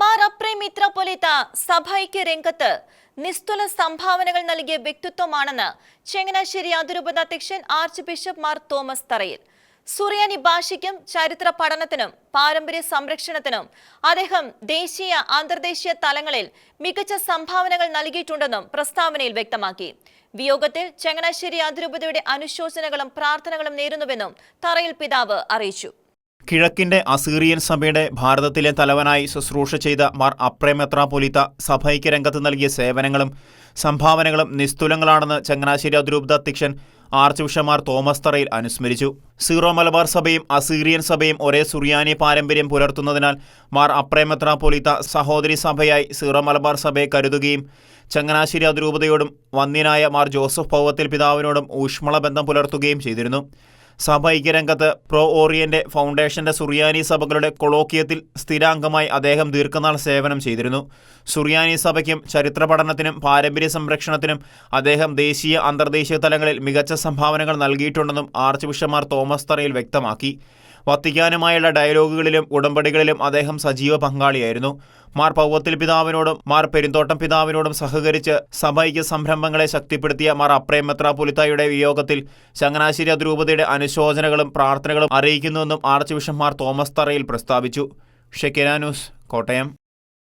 മാർ അപ്രേ സഭയ്ക്ക് രംഗത്ത് നിസ്തുല സംഭാവനകൾ നൽകിയ വ്യക്തിത്വമാണെന്ന് ചെങ്ങനാശ്ശേരി അതിരൂപത അധ്യക്ഷൻ ആർച്ച് ബിഷപ്പ് മാർ തോമസ് തറയിൽ. സുറിയാനി ഭാഷയ്ക്കും ചരിത്ര പഠനത്തിനും പാരമ്പര്യ സംരക്ഷണത്തിനും അദ്ദേഹം ദേശീയ അന്തർദേശീയ തലങ്ങളിൽ മികച്ച സംഭാവനകൾ നൽകിയിട്ടുണ്ടെന്നും പ്രസ്താവനയിൽ വ്യക്തമാക്കി. വിയോഗത്തിൽ ചങ്ങനാശ്ശേരി അതിരൂപതയുടെ അനുശോചനകളും പ്രാർത്ഥനകളും നേരുന്നുവെന്നും തറയിൽ പിതാവ് അറിയിച്ചു. കിഴക്കിന്റെ അസീറിയൻ സഭയുടെ ഭാരതത്തിലെ തലവനായി ശുശ്രൂഷ ചെയ്ത മാർ അപ്രേമെത്രാപൊലിത്ത സഭയ്ക്ക് രംഗത്ത് നൽകിയ സേവനങ്ങളും സംഭാവനകളും നിസ്തുലങ്ങളാണെന്ന് ചങ്ങനാശ്ശേരി അതിരൂപത അധ്യക്ഷൻ ആർച്ച് ബിഷമാർ തോമസ് തറയിൽ അനുസ്മരിച്ചു. സീറോ മലബാർ സഭയും അസീറിയൻ സഭയും ഒരേ സുറിയാനി പാരമ്പര്യം പുലർത്തുന്നതിനാൽ മാർ അപ്രേമെത്രാപൊലിത്ത സഹോദരി സഭയായി സീറോ മലബാർ സഭയെ കരുതുകയും ചങ്ങനാശ്ശേരി അതിരൂപതയോടും വന്യനായ മാർ ജോസഫ് പൗവത്തിൽ പിതാവിനോടും ഊഷ്മള ബന്ധം പുലർത്തുകയും ചെയ്തിരുന്നു. സഭ ഐക്യരംഗത്ത് പ്രോ ഓറിയന്റ് ഫൗണ്ടേഷന്റെ സുറിയാനി സഭകളുടെ കൊളോക്കിയത്തിൽ സ്ഥിരാംഗമായി അദ്ദേഹം ദീർഘനാൾ സേവനം ചെയ്തിരുന്നു. സുറിയാനി സഭയ്ക്കും ചരിത്ര പഠനത്തിനും പാരമ്പര്യ സംരക്ഷണത്തിനും അദ്ദേഹം ദേശീയ അന്തർദേശീയ തലങ്ങളിൽ മികച്ച സംഭാവനകൾ നൽകിയിട്ടുണ്ടെന്നും ആർച്ച് ബിഷപ്പ്മാർ തോമസ് തറയിൽ വ്യക്തമാക്കി. വത്തിക്കാനുമായുള്ള ഡയലോഗുകളിലും ഉടമ്പടികളിലും അദ്ദേഹം സജീവ പങ്കാളിയായിരുന്നു. മാർ പൗവത്തിൽ പിതാവിനോടും മാർ പെരുന്തോട്ടം പിതാവിനോടും സഹകരിച്ച് സഭയ്ക്ക് സംരംഭങ്ങളെ ശക്തിപ്പെടുത്തിയ മാർ അപ്രേം മെത്ര പുലിത്തായുടെ വിയോഗത്തിൽ ചങ്ങനാശ്ശേരി അതിരൂപതയുടെ അനുശോചനകളും പ്രാർത്ഥനകളും അറിയിക്കുന്നുവെന്നും archbishop Mar Thomas Tharayil പ്രസ്താവിച്ചു. ഷെക്കിന ന്യൂസ് കോട്ടയം.